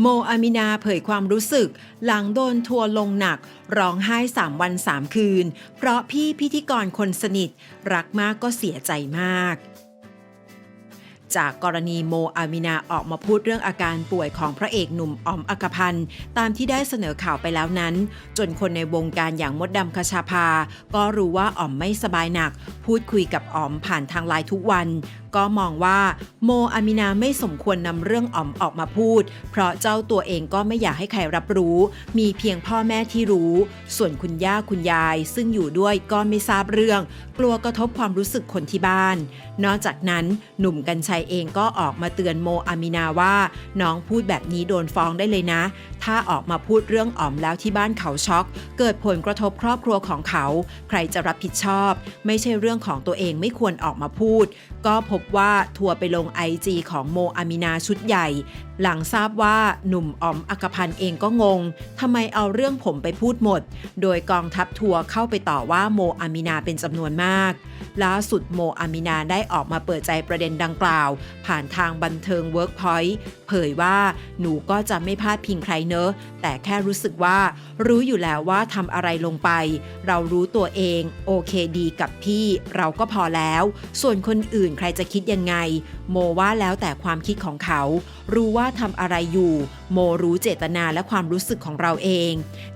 โมอามินาเผยความรู้สึก หลังโดนทัวลงหนัก ร้องไห้ 3 วัน 3 คืน เพราะพี่พิธีกรคนสนิท รักมากก็เสียใจมาก จากกรณีโมอามินาออกมาพูดเรื่องอาการป่วยของพระเอกหนุ่มออมอักพันธ์ตามที่ได้เสนอข่าวไปแล้วนั้น จนคนในวงการอย่างมดดำคชาภา ก็รู้ว่าออมไม่สบายหนัก พูดคุยกับออมผ่านทางไลน์ทุกวัน ก็มองว่าโมอามินาไม่สมควรนำเรื่องออมออกมาพูด เพราะเจ้าตัวเองก็ไม่อยากให้ใครรับรู้ มีเพียงพ่อแม่ที่รู้ ส่วนคุณย่าคุณยาย ซึ่งอยู่ด้วยก็ไม่ทราบเรื่อง กลัวกระทบความรู้สึกคนที่บ้าน นอกจากนั้นหนุ่มกัญชัยเองก็ออกมาเตือนโมอามินาว่า น้องพูดแบบนี้โดนฟ้องได้เลยนะ ถ้าออกมาพูดเรื่องอ๋อมแล้วที่บ้านเขาช็อก เกิดผลกระทบครอบครัวของเขา ใครจะรับผิดชอบ ไม่ใช่เรื่องของตัวเองไม่ควรออกมาพูด ก็พบว่าทัวร์ไปลงไอจีของโมอามินาชุดใหญ่ หลังทราบว่าหนุ่มอ๋อมอักพันเองก็งงทำไมเอาเรื่องผมไปพูดหมด โดยกองทัพทัวร์เข้าไปต่อว่าโมอามินาเป็นจำนวนมากล่าสุดโมอามินาได้ออกมาเปิดใจประเด็นดังกล่าว ผ่านทางบันเทิง Workpoint เผยว่าหนูก็จะไม่พลาดพิงใครเนอะ แต่แค่รู้สึกว่า รู้อยู่แล้วว่าทำอะไรลงไป เรารู้ตัวเอง โอเคดีกับพี่ เราก็พอแล้ว ส่วนคนอื่นใครจะคิดยังไง โมว่าแล้วแต่ความคิดของเขา รู้ว่าทำอะไรอยู่ โมรู้เจตนาและความรู้สึกของเราเอง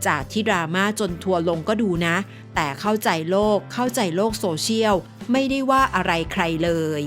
จากที่ดราม่าจนทัวร์ลงก็ดูนะ แต่เข้าใจโลก เข้าใจโลกโซเชียล ไม่ได้ว่าอะไรใครเลย